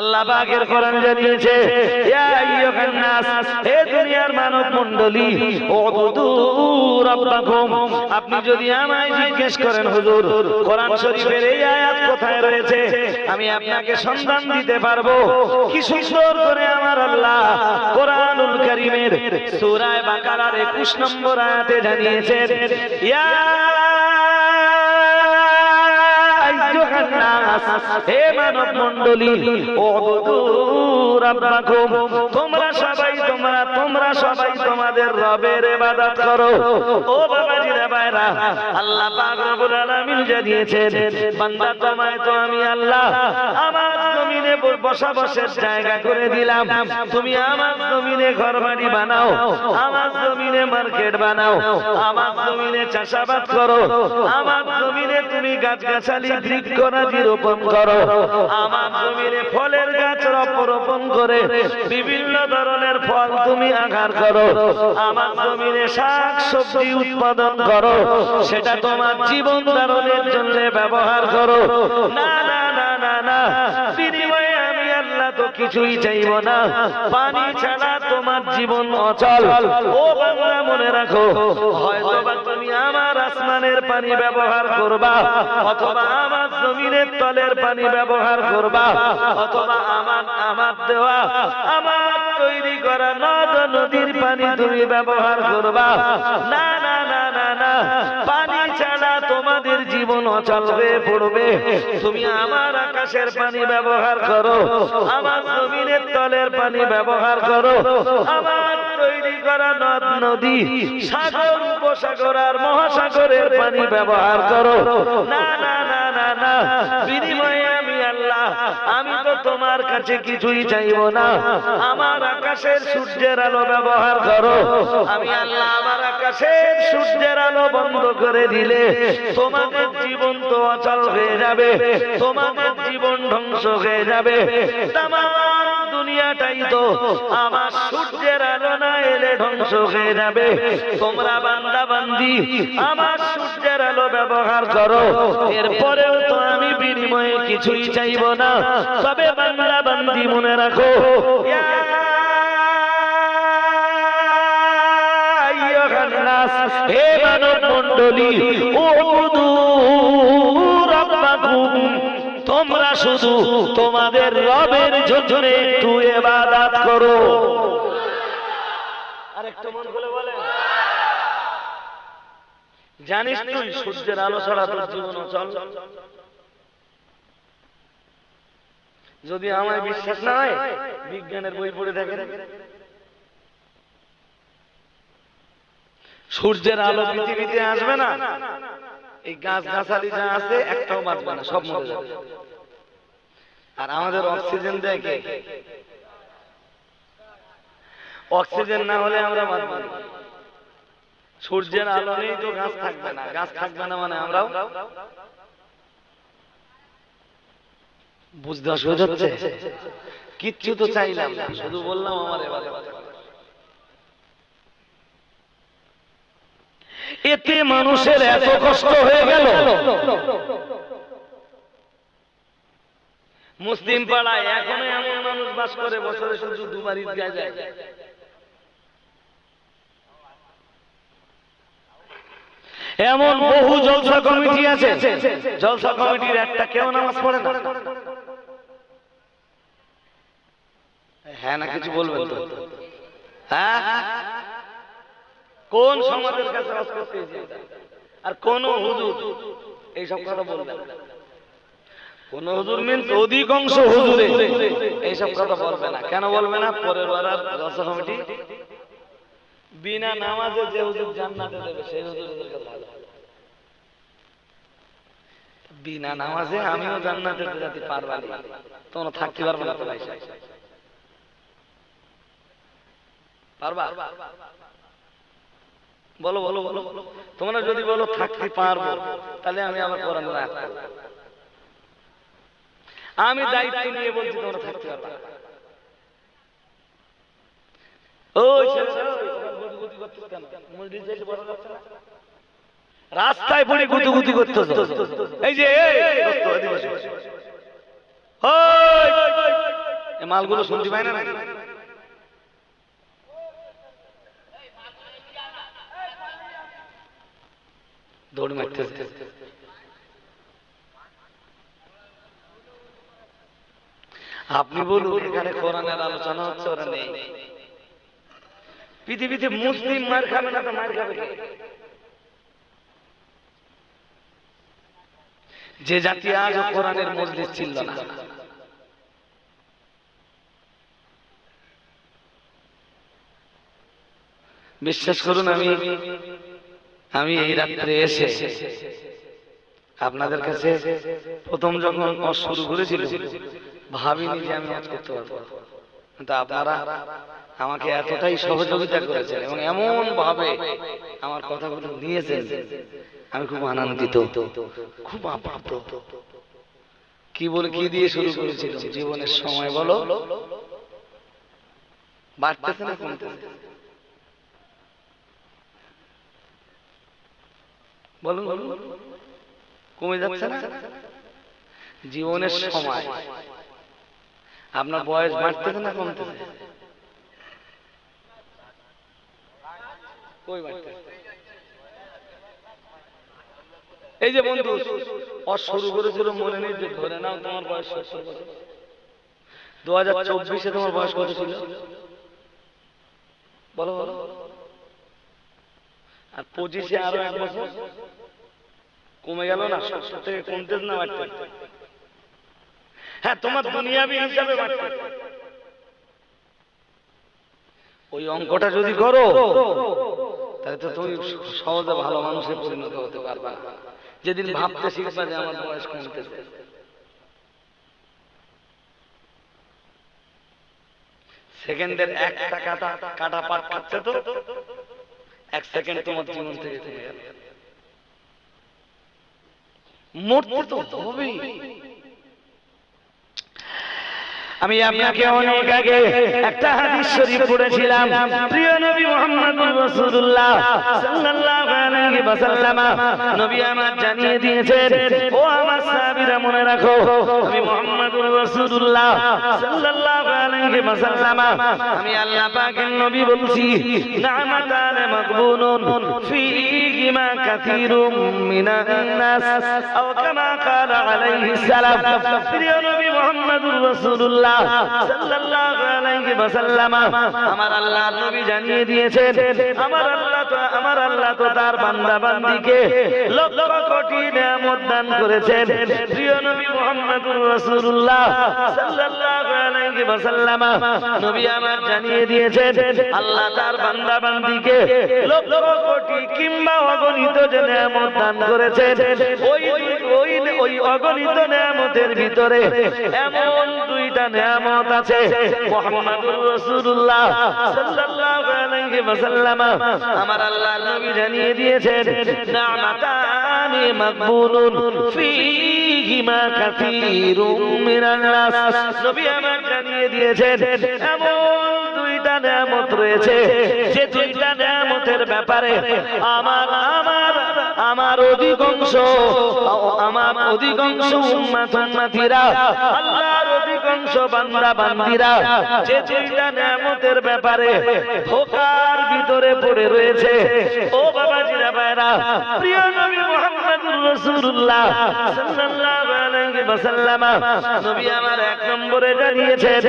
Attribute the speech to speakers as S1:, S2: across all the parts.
S1: আল্লাহ পাকের কোরআন জানিয়েছে, ইয়া আইয়ুহান নাস, হে দুনিয়ার মানব মণ্ডলী উবুদু রাব্বাকুম। আপনি যদি আমায় জিজ্ঞেস করেন, হুজুর, কোরআন শরীফের এই আয়াত কোথায় রয়েছে? আমি আপনাকে সন্ধান দিতে পারব। কি সুন্দর করে আমার আল্লাহ কোরআনুল কারীমের সূরা বাকারার 21 নম্বর আয়াতে জানিয়েছেন, ইয়া নাস হে মানব মণ্ডলী রাব্বাকুম তোমরা সবাই তোমরা সবাই তোমাদের রবের ইবাদত করো। ও বাবাজিরা ভাইরা, আল্লাহ পাক রব্বুল আলামিন জানিয়েছেন বান্দা তোমায় তো আমি আল্লাহ আমার জমিনে বসবাসের জায়গা করে দিলাম। তুমি আমার জমিনে ঘর বাড়ি বানাও, আমার জমিনে মার্কেট বানাও, আমার জমিনে চাষাবাদ করো, আমার জমিনে তুমি গাছগাছালি বৃক্ষরাজি রোপণ করো, আমার জমিনে ফলের গাছ রোপণ করে বিভিন্ন ধরনের ফল তুমি আঘার করো। আমার জমিনে শাক সবজি উৎপাদন করো। সেটা তোমার জীবন ধারণের জন্য ব্যবহার করো। না না না না না। তো কিছুই চাইব না। পানি ছাড়া তোমার জীবন অচল। ও বাংলা মনে রাখো হয়তো আসমানের পানি ব্যবহার করবা, অথবা আমার জমিনের তলের পানি ব্যবহার করবা, অথবা আমার আমার দেওয়া, আমার তৈরি করা নদ নদীর পানি তুমি ব্যবহার করবা। না না না না না, পানি ছাড়া তোমাদের জীবন অচল হয়ে পড়বে। তুমি আমার আকাশের পানি ব্যবহার করো, আমার জমিনের তলের পানি ব্যবহার করো, আমার তৈরি করা নদ, নদী, সাগর, উপসাগর আর মহাসাগরের পানি ব্যবহার করো। না না না না না, বিনিময়ে আমি আল্লাহ, আমি তো তোমার কাছে কিছুই চাইব না। আমার আকাশের সূর্যের আলো ব্যবহার করো। আমি আল্লাহ, আমার আকাশের সূর্যের আলো বন্ধ করে দিলে তোমাদের জীবন তো অচল হয়ে যাবে, তোমাদের জীবন ধ্বংস হয়ে যাবে। দুনিয়াটাই তো আমার সূর্যের আলো না এলে ধ্বংস হয়ে যাবে। তোমরা বান্দা বান্দি আমার সূর্যের আলো ব্যবহার করো। এরপরেও তো আমি বিনিময়ে কিছুই চাইব না। তবে বান্দা বান্দি মনে রাখো হে মানব রাব্বাকুম তোমরা শুধু তোমাদের রবের জন্য একটু ইবাদত করো। জানিস তুই সূর্যের আলো ছাড়া তোর জীবন অচল যদি আমায় বিশ্বাস না হয়, বিজ্ঞানের বই পড়ে দেখেন সূর্যের আলো পৃথিবীতে আসবে না। এই গাছ গাছালি যা আছে, একটাও বাঁচবে না, সব মরে যাবে। আর আমাদের অক্সিজেন দেয় কে? অক্সিজেন না হলে আমরা না সূর্যের আলো নেই তো গাছ থাকবে না। গাছ থাকবে না মানে আমরাও বুঝতে অসুবিধা হচ্ছে? কিচ্ছু তো চাইলাম না। শুধু বললাম আমার এবারে এতে মানুষের এত কষ্ট হয়ে গেল। মুসলিম পাড়ায় এখনও এমন মানুষ বাস করে বছরে শুধু দুবার ঈদগাহ যায়। এমন বহু জলসা কমিটি আছে। জলসা কমিটির একটা কেউ নামাজ পড়ে না। হ্যাঁ না কিছু বলবেন তো? হ্যাঁ? কোন সমাজের কাছে? আর কোন হুজুর? এইসব কথা বলবে না। কোন হুজুর মিন্স অধিকাংশ হুজুরে এইসব কথা বলবে না কেন বলবে না পরের বার আর জলসা কমিটি বিনা নামাজে যে হুজুর জান্নাতে দেবে সেই হুজুরের কাছে ভালো। বিনা নামাজে আমিও জান্নাতে যেতে পারবা না তোমরা থাকতে পারবে না তোমরা। পারবা বলো বলো বলো। তোমরা যদি বলো থাকতে পারব তাহলে আমি আমার কোরআন আয়াত। আমি দায়িত্ব নিয়ে বলছি তোমরা থাকতে পারবে? রাস্তায় পড়ে গুতুগুতি করতেছ। এই যে মালগুলো শুনতে পায় না? দৌড় মারতে আপনি বলুন এখানে কোরআনের আলোচনা হচ্ছে ওরা নেই। পৃথিবীতে মুসলিম মার খাবে না তো মার খাবে যে জাতি আজ কোরআনের মজলিস ছিল না। বিশ্বাস করুন আমি আমি এই রাত্রে এসে আপনাদের কাছে প্রথম যখন শুরু করেছিল ভাবিনি যে আমি করতে পারব কিন্তু আপনারা আমাকে এতটাই সহযোগিতা করেছেন এবং এমন ভাবে আমার কথাগুলো নিয়েছেন, আমি খুব আনন্দিত, খুব আপ্রাপ্ত কি বলে, কি দিয়ে শুরু করেছিল জীবনের সময় বলো। বাড়তেছে না কমতেছে বলুন। কমে যাচ্ছে না? জীবনের সময় আপনার বয়স বাড়তেছে না কমতেছে? এই যে বন্ধু অস শুরু করেছিল মনে নেই যে ধরে নাও তোমার বয়স সত্তর বছর। দু হাজার চব্বিশে তোমার বয়স কত ছিল? বলো বলো। আর পঁচিশে আরও এক বছর? কমে গেল না? সত্তর থেকে কমতেছে না বাড়তে? হ্যাঁ তোমার দুনিয়াবি হিসাবে ওই অঙ্কটা যদি করো তাহলে তো তুমি সহজে ভালো মানুষে পরিণত হতে পারবা। যেদিন ভাবতে শিখবা যে আমার বয়স কমতেছে। সেকেন্ডের একটা কাটা কাটা পাট খাচ্ছে তো এক সেকেন্ড তোমার জীবন থেকে গেল। মরতে তো হবেই। আমি আপনাকে অনেক আগে একটা হাদিস শরীফ পড়েছিলাম। প্রিয় নবী মুহাম্মদুর রাসূলুল্লাহ সাল্লাল্লাহু আলাইহি ওয়াসাল্লাম নবী আমার জানিয়ে দিয়েছেন, ও আমার সাহাবীরা, মনে রাখো, আমি মুহাম্মদুর রাসূলুল্লাহ সাল্লাল্লাহু আলাইহি ওয়াসাল্লাম, আমি আল্লাহ পাকের নবী বলছি নামাতান মাকবুনুন ফীহিমা কাসীরুম মিনান নাস আও কামা ক্বালা আলাইহিস সালাম প্রিয় নবী মুহাম্মদুর রাসূলুল্লাহ সাল্লাল্লাহু আলাইহি ওয়াসাল্লাম, আমার আল্লাহর নবী জানিয়ে দিয়েছেন, আমার আল্লাহ তো আমার আল্লাহ তো তার বান্দা বান্দিকে লক্ষ কোটি নিয়ামত দান করেছেন। প্রিয় নবী মুহাম্মদুর রাসূলুল্লাহ সাল্লাল্লাহু আলাইহি ওয়াসাল্লাম, নবী আমার জানিয়ে দিয়েছেন, আল্লাহ তার বান্দা বান্দিকে লক্ষ কোটি কিংবা অগণিত যে নিয়ামত দান করেছেন, ওই ওই ওই অগণিত নিয়ামতের ভিতরে এমন দুইটা নিয়ামত আছে। মুহাম্মাদুর রাসূলুল্লাহ সাল্লাল্লাহু আলাইহি ওয়াসাল্লাম আমার আল্লাহর নবী জানিয়ে দিয়েছেন, নামাতানি মাকবুলুন ফীহিমা কাসীরুম মিনান নাস। নবী আমার জানিয়ে দিয়েছেন, এমন দুইটা নিয়ামত রয়েছে, যে দুইটা নিয়ামতের ব্যাপারে আমার আমার আমার অধিকাংশ আমার অধিকাংশ উম্মাত অধিকাংশ বান্দা বান্দিরা, যে ব্যাপারে ধোকার ভিতরে পড়ে রয়েছে। ও বাবাজিরা ভাইরা প্রিয় নবী মুহাম্মদুর রাসূলুল্লাহ সাল্লাল্লাহু আলাইহি ওয়াসাল্লাম। নবী আমার এক নম্বরে জানিয়েছেন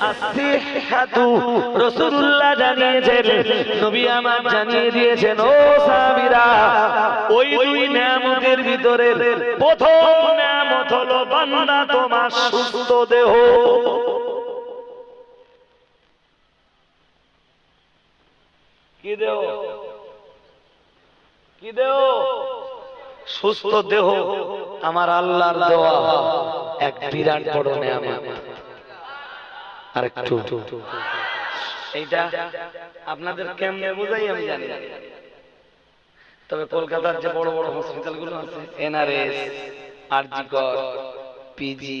S1: আসিহাতু রাসূলুল্লাহ জানিয়েছেন। নবী আমার জানিয়ে দিয়েছেন, ও সাহাবীরা, ওই দুই নিয়ামতের ভিতরে প্রথম নিয়ামত হলো বান্দা তোমার সুস্থ দেহ। কি দেহ? কি দেহ? সুস্থ দেহ আমার আল্লাহর দেওয়া এক বিরাট বড় নিয়ামত। আর একটু এইটা আপনাদের কেমনে বোঝাই আমি জানি তবে কলকাতার যে বড় বড় হসপিটালগুলো আছে NRS RG Kar PG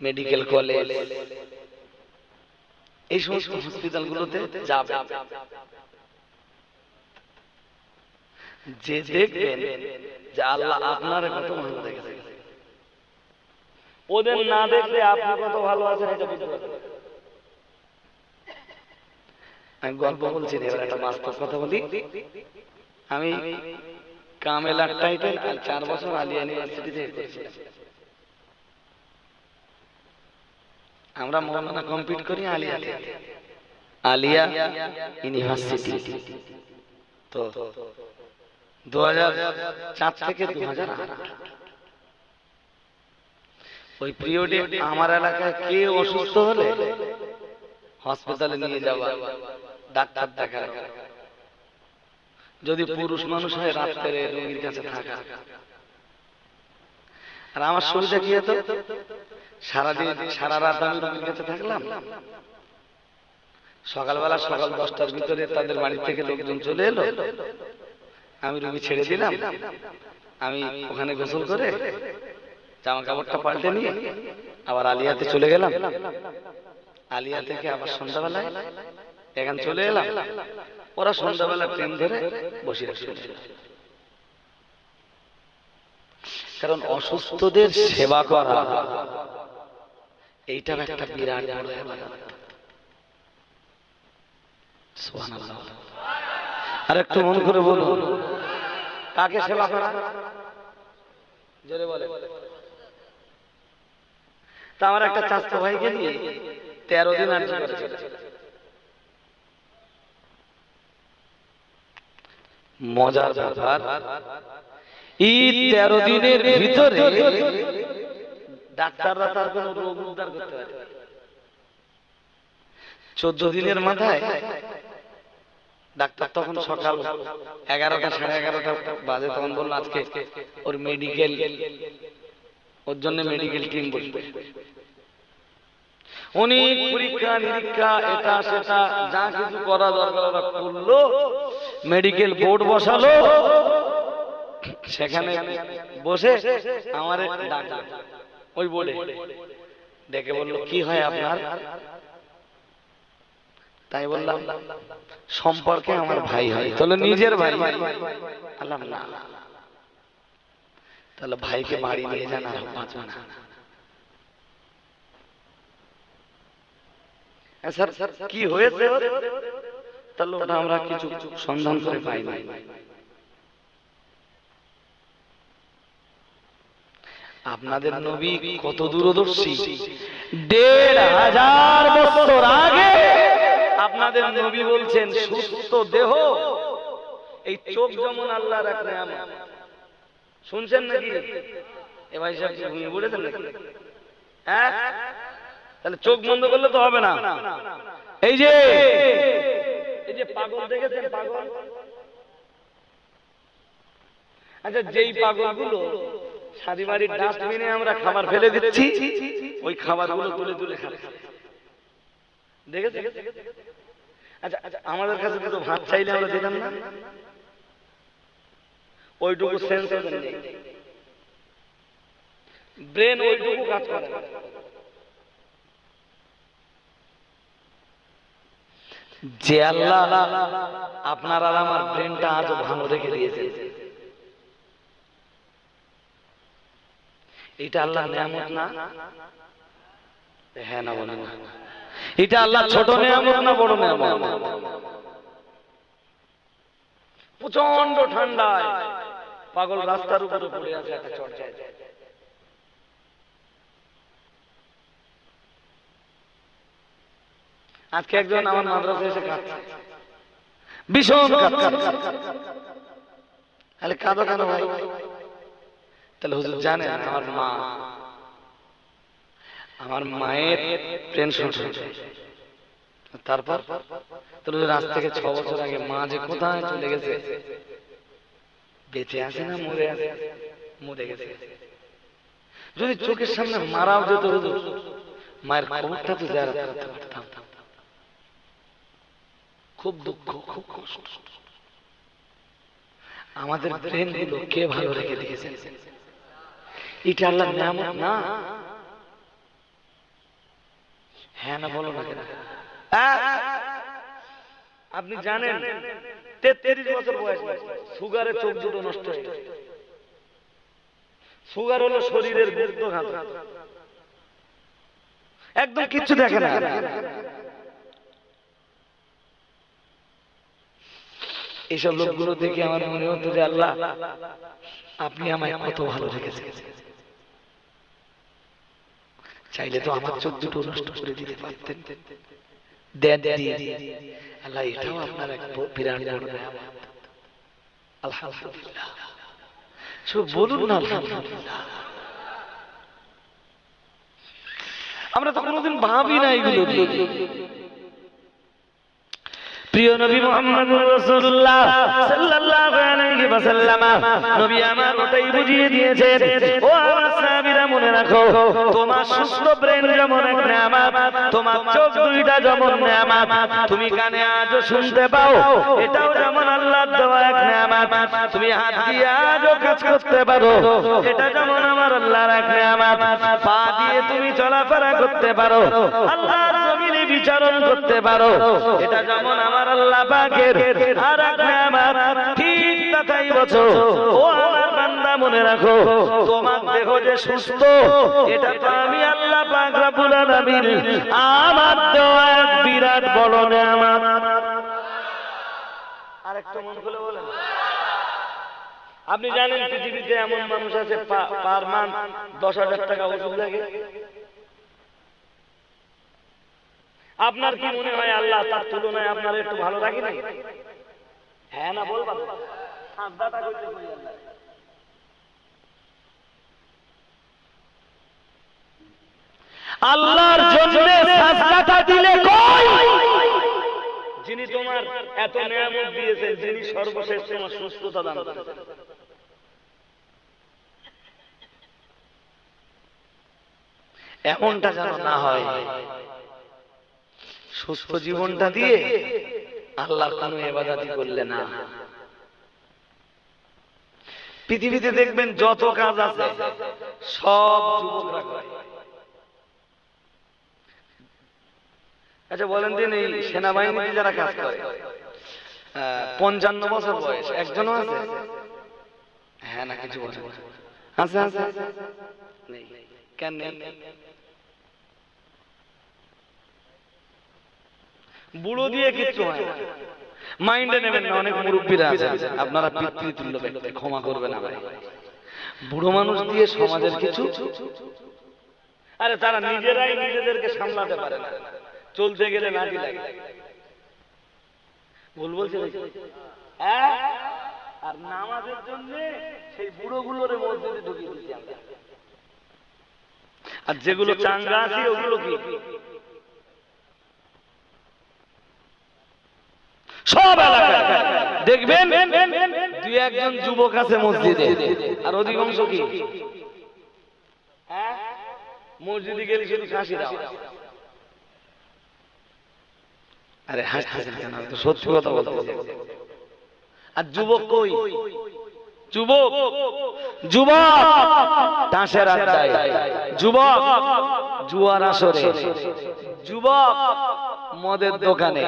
S1: medical college এই সমস্ত হসপিটাল গুলোতে যাবে। যে দেখবেন যে আল্লাহ আপনার কত ভালো দেখেছে। ওদের না দেখলে আপনি কত ভালো আছেন এটা বুঝতে পারবেন। আমি গল্প বলছি এবার একটা বাস্তব কথা বলি। আমি কামেলার টাইটেল আর চার বছর আলিয়া ইউনিভার্সিটিতে করেছিলাম আমরা মৌলানা কমপ্লিট করি আলিয়াতে আলিয়া ইউনিভার্সিটি তো আমার এলাকায় কে অসুস্থ হলে হসপিটালে নিয়ে যাওয়া, ডাক্তার দেখা যদি পুরুষ মানুষ হয়, রাত্রে রোগীর কাছে থাকা। আর আমার সুবিধা কি হতো সারাদিন, সারা রাত আমি রোগীর কাছে থাকলাম। সকালবেলা সকাল দশটার ভিতরে তাদের বাড়ি থেকে লোকজন চলে এলো। আমি রুগী ছেড়ে দিলাম। আমি ওখানে গোসল করে জামা কাপড়টা পাল্টে নিয়ে আবার আলিয়াতে চলে গেলাম। আলিয়া থেকে আবার সন্ধ্যাবেলায় এখানে চলে এলাম। ওরা সন্ধ্যাবেলা ট্রেন ধরে বসে কারণ অসুস্থদের সেবা করা এইটা একটা বিরাট বড়। আর একটু মন করে বলুন। কাকে সেবা করা? তা আমার একটা চাস্তো ভাইকে নিয়ে তেরো দিন আর মজার ব্যাপার এই তেরো দিনের ভিতরে ডাক্তাররা তার কোনো রোগ উদ্ধার করতে পারে। চোদ্দ দিনের মাথায় ডাক্তার তখন সকাল এগারোটা সাড়ে এগারোটা বাজে তখন বলল আজকে ওর মেডিকেল ওর জন্য মেডিকেল টিম বসবে। অনেক পরীক্ষা নিরীক্ষা এটা সেটা যা কিছু করা দরকার ওরা করল। মেডিকেল বোর্ড বসালো। সেখানে বসে আমার ডাকলো। ওই বোর্ডে ডেকে বলল কি হয় আপনার? তাই বললাম সম্পর্কে আমার ভাই হয়। তাহলে নিজের ভাই। আল্লাহ না তাহলে ভাইকে বাড়ি নিয়ে যান আর বাঁচবে না। হ্যাঁ, স্যার স্যার কি হয়েছে? তাহলে ওটা আমরা কিছু সন্ধান করে পাই নাই আপনাদের নবী কত দূরদর্শী। দেড় হাজার বছর আগে আপনাদের নবী বলছেন, সুস্থ দেহ, এই চোখ যেমন আল্লাহর এক নেয়ামত। শুনছেন নাকি? এ ভাই সাহেব ঘুমিয়ে পড়েছেন নাকি? হ্যাঁ? তাহলে চোখ বন্ধ করলে তো হবে না। এই যে এই যে পাগল দেখেছেন, পাগল? আচ্ছা যেই পাগলগুলো সারি বাড়ির ডাস্টবিনে আমরা খাবার ফেলে দিচ্ছি, ওই খাবারগুলো তুলে তুলে খাচ্ছে আচ্ছা আচ্ছা আমাদের কাছে কিন্তু ভাত চাইলে আমরা দিতাম না? ওইটুকু সেন্স নেই ব্রেন ওইটুকু কাজ করে। না। যে আল্লাহ আপনার আর আমার ব্রেনটা আজও ভালো রেখে দিয়েছে। এটা আল্লাহ নিয়ামত না? হ্যাঁ না বলেন না। এটা আল্লাহ ছোট নিয়ামত না বড় নিয়ামত? প্রচণ্ড ঠান্ডায় পাগল রাস্তার উপরে পড়ে আছে একটা চর্চায় আজকে একজন আমার মাদ্রাসায় এসে কাঁদছে। ভীষণ তাহলে কাঁদো কেন ভাই? তাহলে হুজুর জানেন আমার মা আমার মায়ের টেনশন তারপর? হুজুর আজ থেকে ছ বছর আগে মা যে কোথায় চলে গেছে? বেঁচে আছে না মরে আছে? মরে গেছে। যদি চোখের সামনে মারাও যেত হুজুর মায়ের কবরটা তো পারতাম খুব দুঃখ, খুব কষ্ট। আমাদের ব্রেনগুলো কে ভালো রেখে দিয়েছে? এটা আল্লাহ নিয়ামত না? হ্যাঁ না বলো না কেন? আপনি জানেন তেত্রিশ বছর বয়স সুগারে চোখ দুটো নষ্ট হয়ে সুগার হলো শরীরের গুরুত্ব একদম কিচ্ছু দেখে না। এইসব লোকগুলো দেখে আমার মনে হতো যে আল্লাহ আপনি আমায় কত ভালো রেখেছেন চাইলে তো আমার চোখ দুটো নষ্ট করে দিতে পারতেন। দেন দিয়ে আল্লাহ এটাও আপনার এক বিরাট বড় নেয়ামত। আলহামদুলিল্লাহ। শুধু বলুন না আলহামদুলিল্লাহ। আমরা তো কোনোদিন ভাবি না এগুলো। প্রিয় নবী মোহাম্মদ রাসূলুল্লাহ সাল্লাল্লাহু আলাইহি ওয়াসাল্লাম, নবী আমার ওটাই বুঝিয়ে ও আমার সাহাবীরা মনে রাখো, তোমার সুস্থ ব্রেন যেমন এক নেয়ামত, তোমার চোখ দুইটা যেমন নেয়ামত, তুমি কানে আজও শুনতে পাও, এটাও যেমন আল্লাহর দেওয়া এক নেয়ামত, তুমি হাত দিয়ে আজও কাজ করতে পারো, এটা যেমন আমার আল্লাহর এক নেয়ামত, পা দিয়ে তুমি চলাফেরা করতে পারো, আল্লাহর জমিনে বিচারণ করতে পারো। এটা যেমন আমার আল্লাহ পাকের আর এক নেয়ামত, ঠিক তাই বছো ও আমার বান্দা, মনে রাখো, তোমার দেহ যে সুস্থ, এটা তো আমি আল্লাহ পাক রব্বুল আলামিন আমার দেওয়া এক বিরাট বড় নেয়ামত। আরেকটা মন খুলে বলেন। আপনি জানেন পৃথিবীতে এমন মানুষ আছে পার মান দশ হাজার টাকা ওষুধ লাগে। আপনার কি মনে হয় আল্লাহ তার তুলনায় আপনার একটু ভালো রাখি নাকি হ্যাঁ না বলবা। আল্লাহর জন্য সাজদাটা দিলে কই? যিনি তোমার এত নিয়ামত দিয়েছেন যিনি সর্বশেষ তোমার সুস্থতা দান করেছেন। এমনটা যেন না হয়। সুস্থ জীবনটা দিয়ে আল্লাহর কোনো এবাদাতি করলে না। পৃথিবীতে দেখবেন যত কাজ আছে সব যুবকরা করে। আচ্ছা বলেন দিন এই সেনাবাহিনীতে যারা কাজ করে আহ, পঞ্চান্ন বছর বয়স একজনও আছে? হ্যাঁ না কিছু না। আছে আছে। কেন বুড়ো দিয়ে কিচ্ছু হয় না। মাইন্ডে নেবেন না অনেক মুরব্বীরা আছে আপনারা পিতৃতুল্য ব্যক্তি ক্ষমা করবেন না ভাই বুড়ো মানুষ দিয়ে সমাজের কিছু? আরে তারা নিজেরাই নিজেদেরকে সামলাতে পারে না। চলতে গেলে লাগে। ভুল বলছে? হ্যাঁ? আর নামাজের জন্য সেই বুড়ো গুলোর মসজিদে ঢুকিয়ে দিচ্ছি আর যেগুলো চাঙ্গা আছে ওগুলো কি? সব এলাকায়। দেখবেন দুই একজন যুবক আছে মসজিদে। আর অধিকাংশ কি? হ্যাঁ? মসজিদে গেলে শুধু কাশি দাও। আরে হাসতেছেন তো সত্যি কথা বলতেছি। আর যুবক কই? যুবক যুবক! তাসের আড্ডায়। যুবক জুয়ার আসরে। যুবক মদের দোকানে।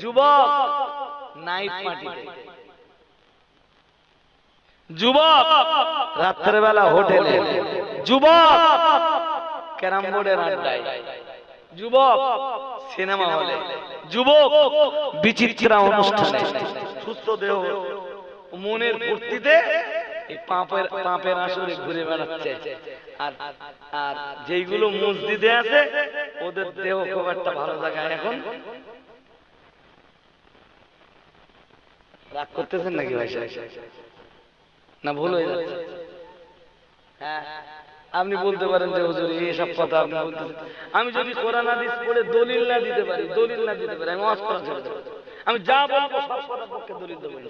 S1: যুবক নাইট পার্টিতে যুবক রাত্রেবেলা হোটেলে। যুবক ক্যারাম বোর্ডের আড্ডায়। যুবক সিনেমা হলে। যুবক বিচিত্রা অনুষ্ঠানে। সুস্থ দেহ মনের ফুর্তিতে আপনি বলতে পারেন যে, হুজুর, এইসব কথা আপনি বলতেছেন। আমি যদি কোরআন, হাদিস পড়ে দলিল না দিতে পারি, দলিল না দিতে পারি, আমি। আমি যা বলব সব কথার পক্ষে দলিল দেবো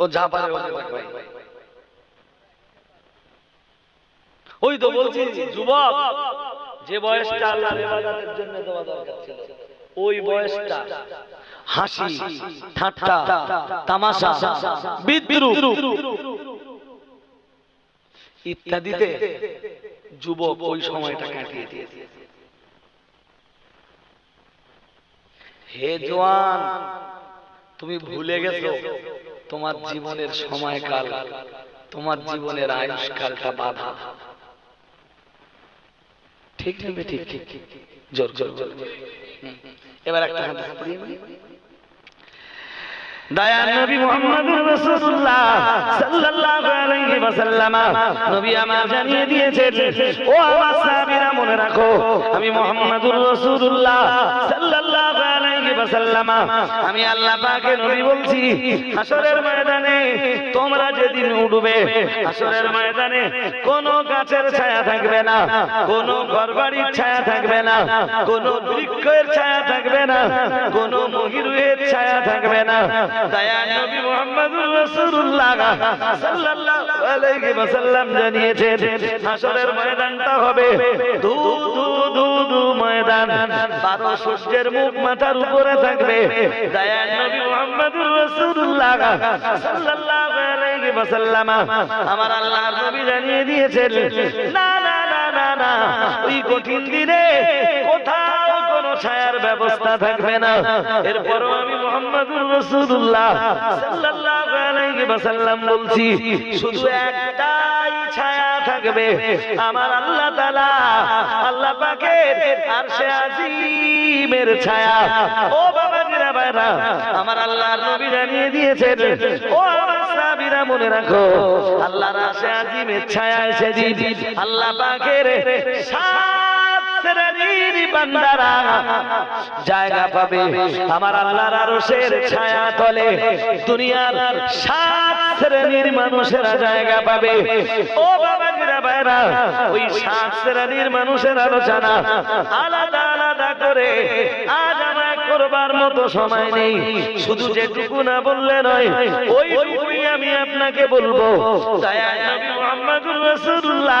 S1: ও যা পারে ওই তো বলছি, যুবক, যে বয়সটা আল্লাহর ইবাদতের জন্য দেওয়া দরকার ছিল, ওই বয়সটা হাসি, ঠাট্টা, তামাশা, বিদ্রুপ, ইত্যাদিতে যুবক ওই সময়টা কাটিয়ে দিয়েছে। হে জওয়ান, তুমি ভুলে গেছো
S2: তোমার জীবনের সময়কাল তোমার জীবনের আয়ুষ্কালটা বাধা। ঠিক নেবে ঠিক ঠিক জোর জোর জোর। এবার একটা হাত পড়িয়ে
S1: দয়া নবী মুহাম্মদুর রাসূলুল্লাহ সাল্লাল্লাহু আলাইহি ওয়াসাল্লাম। নবী আমার জানিয়ে দিয়েছেন ও আমার সাহাবীরা মনে রাখো আমি মুহাম্মদুর রাসূলুল্লাহ সাল্লাল্লাহু আমি আল্লাহ পাকের নবী বলছি, হাসরের ময়দানে তোমরা যেদিন উঠবে, হাসরের ময়দানে কোন গাছের ছায়া থাকবে না, কোন ঘরবাড়ির ছায়া থাকবে না, কোন বৃক্ষের ছায়া থাকবে না, কোন মহিরুয়ের ছায়া থাকবে না। দয়া নবী মুহাম্মদুর রাসূলুল্লাহ সাল্লাল্লাহু আলাইহি ওয়াসাল্লাম জানিয়েছেন, হাসরের ময়দানটা হবে দু দু দু ময়দান। বারো সূর্যের মুখ মাথার উপরে থাকবে। আমার আল্লাহর নবী জানিয়ে দিয়েছেন, না না না না না, ওই কঠিন দিনে কোথাও কোনো ছায়ার ব্যবস্থা থাকবে না। এরপরও আমি মোহাম্মদুর রাসূলুল্লাহ বলছি, শুধু একটাই ছায়া থাকবে। আমার আল্লাহ আল্লাহ পাকের আজিমের ছায়া। ও বাবা বাবাজিরা ভাইরা, আমার আল্লাহ নবী জানিয়ে দিয়েছেন, ও আমার সাবিরা মনে রাখো, আল্লাহর আরশে আজিমের ছায়া এসে দিদি আল্লাহ পাকের সাত শ্রেণির বান্দারা, জায়গা পাবে। আমার আল্লাহর আরশের ছায়া তলে দুনিয়ার সাত শ্রেণির মানুষেরা জায়গা পাবে। ও বাবাজিরা ভাইরা, ওই সাত শ্রেণির মানুষের আলোচনা আলাদা আলাদা করে আজ আমার করবার মতো সময় নেই। শুধু যেটুকু না বললে নয়, ওইটুকুই আমি আপনাকে বলব। দয়া নবী মুহাম্মদুর রাসূলুল্লাহ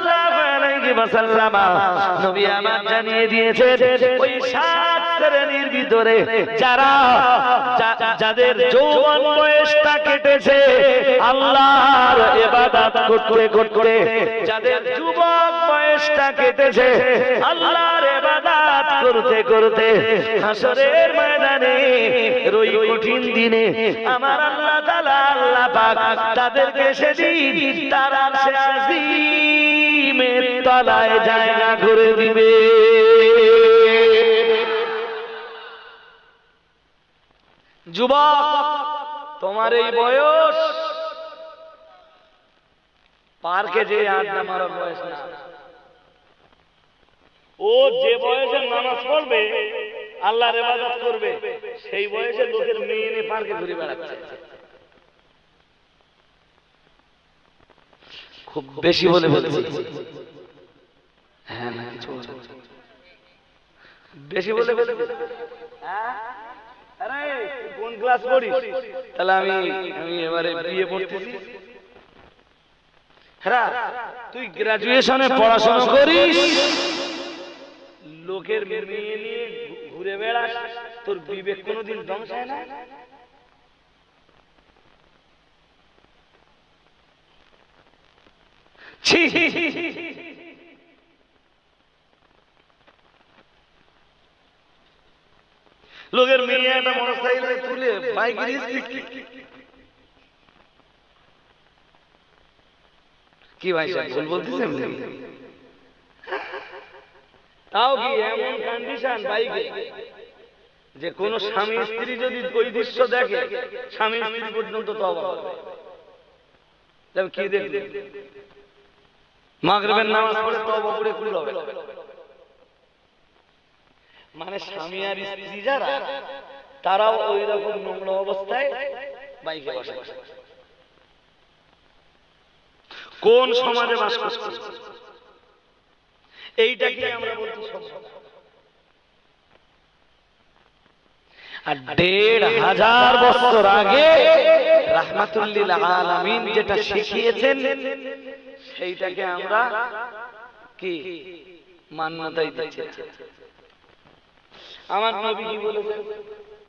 S1: যাদের যৌবন বয়সটা কেটেছে, আল্লাহর ইবাদত করতে করতে যাদের যুবক বয়সটা কেটেছে, আল্লাহর ইবাদত করতে করতে হাসরের ময়দানে তাদেরকে সেদিন তারা সে আজিমের তলায় জায়গা করে দিবে। যুবক, তোমার এই বয়স, পার্কে যে আড্ডা মারার বয়স না। ও যে বয়সে নামাজ পড়বে, আল্লাহর ইবাদত করবে, সেই বয়সে লোকের মেয়ে পার্কে ঘুরে বেড়াচ্ছে। খুব বেশি বলে বলেছি হ্যাঁ না কিছু বেশি বলে বলে হ্যাঁ? আরে তুই কোন ক্লাস পড়িস তাহলে আমি আমি এবারে বিয়ে পড়তেছি হ্যাঁ তুই গ্রাজুয়েশনে পড়াশোনা করিস লোকের মেয়ে নিয়ে ঘুরে বেড়াস তোর বিবেক কোনোদিন ধ্বংস হয় না লোকের মেয়ে একটা মোটরসাইকেলে তুলে স্পিড কি ভাই ভুল বলতেছেন তাও কি এমন কন্ডিশন বাইকে? যে কোন স্বামী স্ত্রী যদি ওই দৃশ্য দেখে, স্বামী স্ত্রী পর্যন্ত তো অবাক হবে। কি দেখবে? মাগরিবের নামাজ পড়ে তওবা করে কুল হবে। মানে স্বামী আর স্ত্রী যারা তারাও ওই রকম নোংরা অবস্থায় বাইকে বসে। কোন সমাজে বাস করছে? এইটাকে আমরা বলছি আর দেড় হাজার বছর আগে রাহমাতুল্লিল আলামিন যেটা শিখিয়েছেন সেইটাকে আমরা কি মান্যতাই দিচ্ছি।
S2: আমার নবী কি বলেছেন?